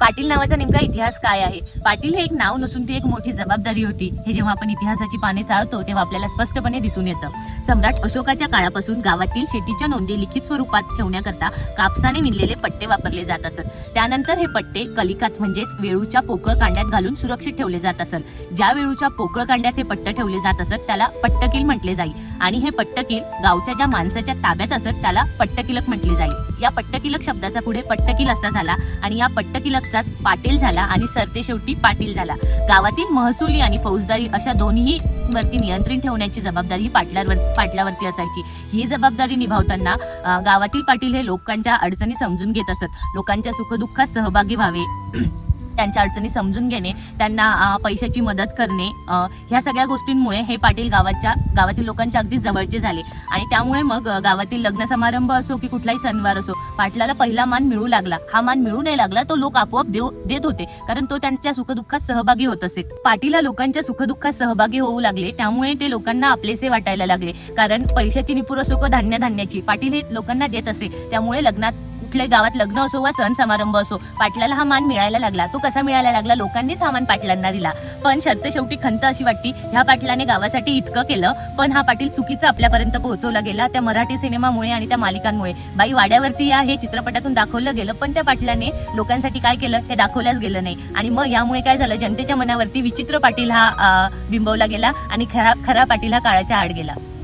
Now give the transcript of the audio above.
पाटील नावाचा नेमका इतिहास काय आहे? पाटील हे एक नाव नसून ती एक मोठी जबाबदारी होती. हे जेव्हा आपण इतिहासाची पाने चाळतो तेव्हा आपल्याला स्पष्टपणे दिसून येतं. सम्राट अशोकाच्या काळापासून गावातील शेतीच्या नोंदी लिखित स्वरूपात ठेवण्याकरता कापसाने विणलेले पट्टे वापरले जात असत. त्यानंतर हे पट्टे कलिकात म्हणजेच वेळूच्या पोकळ कांड्यात घालून सुरक्षित ठेवले जात असत. ज्या वेळूच्या पोकळ कांड्यात हे पट्ट ठेवले जात असत त्याला पट्टकील म्हटले जाईल आणि हे पट्टकील गावच्या ज्या माणसाच्या ताब्यात असत त्याला पट्टकिलक म्हटले जाईल या पट्टकिलक शब्दाचा पुढे पट्टकिल असा झाला आणि या पट्टकिलक पट्टकिलकचाच पाटील झाला आणि सरते शेवटी पाटील झाला. गावातील महसुली आणि फौजदारी अशा दोन्ही वरती नियंत्रण ठेवण्याची जबाबदारी ही पाटलावर पाटलावरती असायची. ही जबाबदारी निभावताना गावातील पाटील हे लोकांच्या अडचणी समजून घेत असत. लोकांच्या सुखदुःखात सहभागी व्हावे. त्यांच्या अडचणी समजून घेणे त्यांना पैशाची मदत करणे ह्या सगळ्या गोष्टींमुळे हे पाटील गावाच्या गावातील लोकांच्या अगदी जवळचे झाले. आणि त्यामुळे मग गावातील लग्न समारंभ असो की कुठलाही सणवार असो पाटलाला पहिला मान मिळू लागला. हा मान मिळू नाही लागला तो लोक आपोआप देव देत होते. कारण तो त्यांच्या सुखदुःखात सहभागी होत असे. पाटीला लोकांच्या सुखदुःखात सहभागी होऊ लागले त्यामुळे ते लोकांना आपलेसे वाटायला लागले. कारण पैशाची निपुर असो क धान्य धान्याची पाटील हे लोकांना देत असे. त्यामुळे लग्नात कुठल्या गावात लग्न असो वा सण समारंभ असो पाटलाला हा मान मिळायला लागला. तो कसा मिळायला लागला? लोकांनीच हा मान पाटलांना दिला. पण शर्त शेवटी खंत अशी वाटती ह्या पाटलाने गावासाठी इतकं केलं पण हा पाटील चुकीचा आपल्यापर्यंत पोहोचवला गेला त्या मराठी सिनेमामुळे आणि त्या मालिकांमुळे. बाई वाड्यावरती या हे चित्रपटातून दाखवलं गेलं पण त्या पाटलाने लोकांसाठी काय केलं हे दाखवल्याच गेलं नाही. आणि मग यामुळे काय झालं? जनतेच्या मनावरती विचित्र पाटील हा बिंबवला गेला आणि खरा खरा पाटील हा काळाच्या आड गेला.